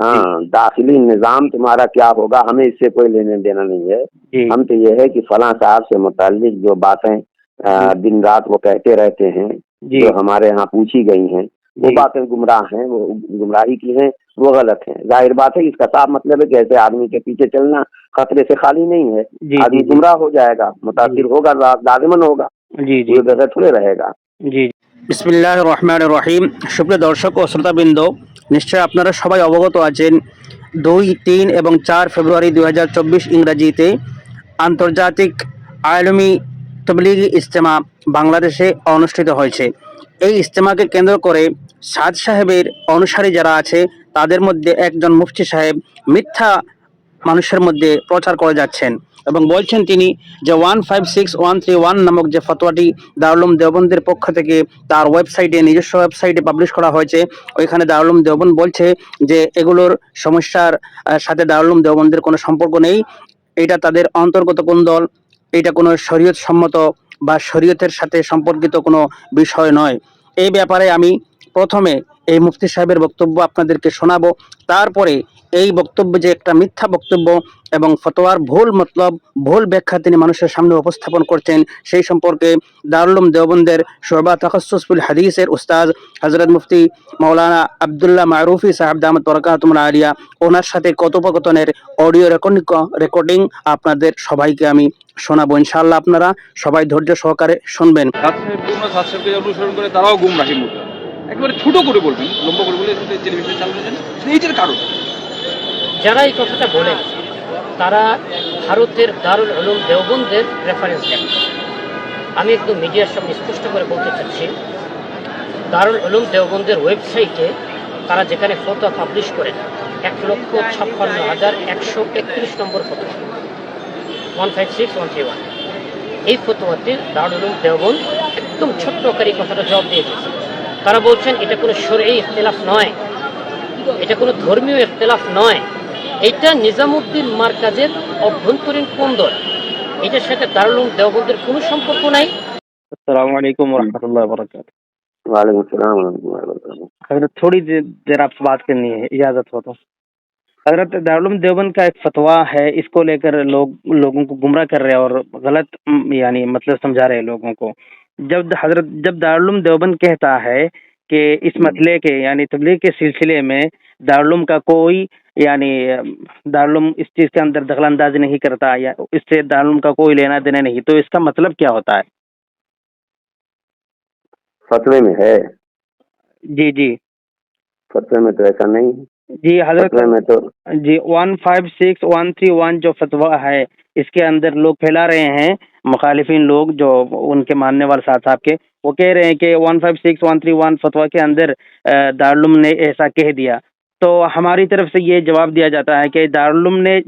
हाँ दाखिली निज़ाम तुम्हारा क्या होगा हमें इससे कोई लेने देना नहीं है। हम तो ये है कि फला साहब से मुतालिक जो बातें दिन रात वो कहते रहते हैं जो। हमारे यहाँ पूछी गई हैं वो बातें गुमराह हैं वो गुमराही की हैं वो गलत हैं। ज़ाहिर बात है इसका साफ़ मतलब है कि ऐसे आदमी के पीछे चलना खतरे से खाली नहीं है। आदमी जी जी। गुमराह हो जाएगा मुतासर होगा लाजमन होगा जी जी। थोड़े रहेगा। জি বিসমিল্লাহ রহমান রহিম সুপ্রিয় দর্শক ও শ্রোতাবৃন্দ নিশ্চয় আপনারা সবাই অবগত আছেন, দুই, তিন এবং চার ফেব্রুয়ারি দুই হাজার চব্বিশ ইংরাজিতে আন্তর্জাতিক আলমী তবলিগি ইজতেমা বাংলাদেশে অনুষ্ঠিত হয়েছে। এই ইজতেমাকে কেন্দ্র করে সাদ সাহেবের অনুসারী যারা আছে, তাদের মধ্যে একজন মুফতি সাহেব মিথ্যা মানুষের মধ্যে প্রচার করে যাচ্ছেন এবং বলছেন তিনি যে one five six one three one নামক যে ফতোয়াটি দারুলুম দেওবন্দের পক্ষ থেকে তার ওয়েবসাইটে, নিজস্ব ওয়েবসাইটে পাবলিশ করা হয়েছে, ওইখানে দারুলুম দেওবন্দ বলছে যে এগুলোর সমস্যার সাথে দারুলুম দেওবন্দের কোনো সম্পর্ক নেই। এটা তাদের অন্তর্গত কোন দল? এটা কোনো শরীয়ত সম্মত বা শরীয়তের সাথে সম্পর্কিত কোনো বিষয় নয়। এই ব্যাপারে আমি প্রথমে এই মুফতি সাহেবের বক্তব্য আপনাদেরকে শোনাবো। তারপরে এই বক্তব্য যে একটা মিথ্যা বক্তব্য এবং ফতোয়ার ভুল মতলব, ভুল ব্যাখ্যা তিনি মানুষের সামনে উপস্থাপন করছেন, সেই সম্পর্কে দারুলুম দেওবন্দের শোভা তখসুসফুল হাদিসের উস্তাদ হজরত মুফতি মৌলানা আবদুল্লাহ মারুফি সাহেব দামত বরকাতুম আলিয়া, ওনার সাথে কথোপকথনের অডিও রেকর্ডিং রেকর্ডিং আপনাদের সবাইকে আমি শোনাবো। ইনশাল্লাহ আপনারা সবাই ধৈর্য সহকারে শুনবেন। অনুসরণ করে তারাও গুমরাহির মধ্যে একেবারে ছোট করে বলবেন, লম্বা করে বলে টেলিভিশন চালাচ্ছেন এইটার কারণ। যারা এই কথাটা বলেন, তারা ভারতের দারুল উলুম দেওবন্দের রেফারেন্স দেন আমি একদম মিডিয়ার সামনে স্পষ্ট করে বলতে চাচ্ছি, দারুল উলুম দেওবন্দের ওয়েবসাইটে তারা যেখানে ফটো পাবলিশ করেন, এক লক্ষ ছাপ্পান্ন হাজার একশো একত্রিশ নম্বর photo one five six one three one এই ফটোয়াতে দারুল উলুম দেওবন্দ একদম ছোট্ট আকারে এই কথাটা জবাব দিয়ে দিয়েছে। তারা বলছেন, এটা কোনো সরে ইখতলাফ নয়। এটা কোনো ধর্মীয় ইখতলাফ নয়। এটা নিজামুদ্দিন মার্কাজের অভ্যন্তরীণ কোন্দল এটার সাথে দারুল দেওবন্দের কোনো সম্পর্ক নাই अस्सलाम वालेकुम वरहमतुल्लाहि वबरकातुहू वालेकुम सलाम वरहमतुल्लाहि वबरकातुहू। हजरत थोड़ी देर देर आपसे बात करनी है इजाजत हो तो हजरत दारुल देवबंद का एक फतवा है इसको लेकर लोग लोगों को गुमराह कर रहे हैं और गलत उम, यानी मतलब समझा रहे हैं लोगों को जब हजरत जब दारुल देवबंद कहता है कि इस मसले के यानी तबलीग के सिलसिले में दारुल का कोई यानी अम, दारुल इस चीज़ के अंदर दखल अंदाजी नहीं करता या इससे दारुल का कोई लेना देना नहीं। तो इसका मतलब क्या होता है? फतवे में है। जी जी। फतवे में तो ऐसा नहीं जी हज़रत में तो जी one five six one three one जो फतवा है इसके अंदर लोग फैला रहे हैं मुखालिफिन लोग जो उनके मानने वाले साथ साहब के। वो कह रहे हैं कि one five six one three one फतवा के अंदर दारुलुम ने ऐसा कह दिया। तो हमारी तरफ़ से ये जवाब दिया जाता है कि दारुलुम ने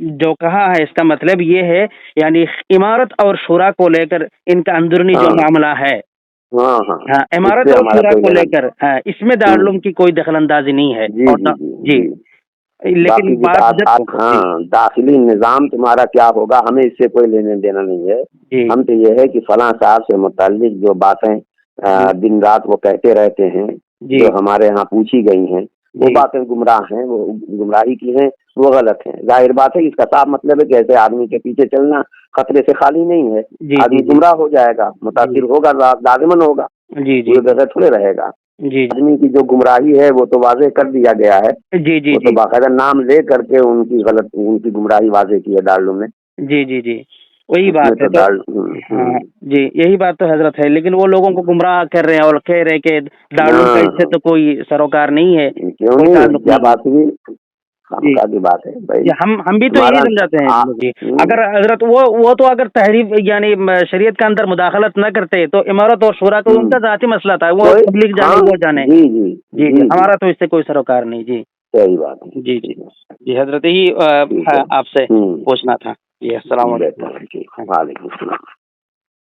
जो कहा है इसका मतलब ये है यानी इमारत और शुरा को लेकर इनका अंदरूनी जो हाँ। मामला है। हाँ हाँ। हाँ इमारत और शुरा को लेकर हाँ इसमें दारुलुम की कोई दखल अंदाजी नहीं है। जी और जी दा- जी। जी। लेकिन बात बात जब आप हाँ दाखिली निज़ाम तुम्हारा क्या होगा? हमें इससे कोई लेने देना नहीं है। हम तो ये है कि फला साहब से मुतालिक जो बातें दिन रात वो कहते रहते हैं जी। हमारे यहाँ पूछी गई हैं वो बातें गुमराह हैं वो गुमराही की हैं वो गलत हैं। ज़ाहिर बात है इसका साफ़ मतलब है कि ऐसे आदमी के पीछे चलना खतरे से खाली नहीं है। आदमी गुमराह हो जाएगा मुतासर होगा लाजमन होगा जी जी। थोड़े रहेगा। जी आदमी की जो गुमराही है वो तो वाजे कर दिया गया है। जी जी तो जी। बाकायदा नाम ले करके उनकी गलत उनकी गुमराही वाजे की है दारुल में। जी जी जी। वही बात है तो तो हाँ हम्म। जी यही बात तो हज़रत है। लेकिन वो लोगों को गुमराह कर रहे हैं और कह रहे हैं कि दारुल का हाँ। इससे तो कोई सरोकार नहीं है। क्यों कोई नहीं? ताल्लुक क्या नहीं। बात हुई? की बात है भाई। हम हम भी तो यही समझाते हैं जी। हम्म। अगर हज़रत वो वो तो अगर तहरीफ यानी शरीयत के अंदर मुदाखलत न करते तो इमारत और शुरा तो हम्म। उनका जाती मसला था वो तबलीग जाने हाँ, वो जाने। जी जी। हमारा तो इससे कोई सरोकार नहीं जी। सही बात है। जी जी। जी। हज़रत ही है। आपसे हम्म। पूछना था। जी अस्सलाम वालेकुम।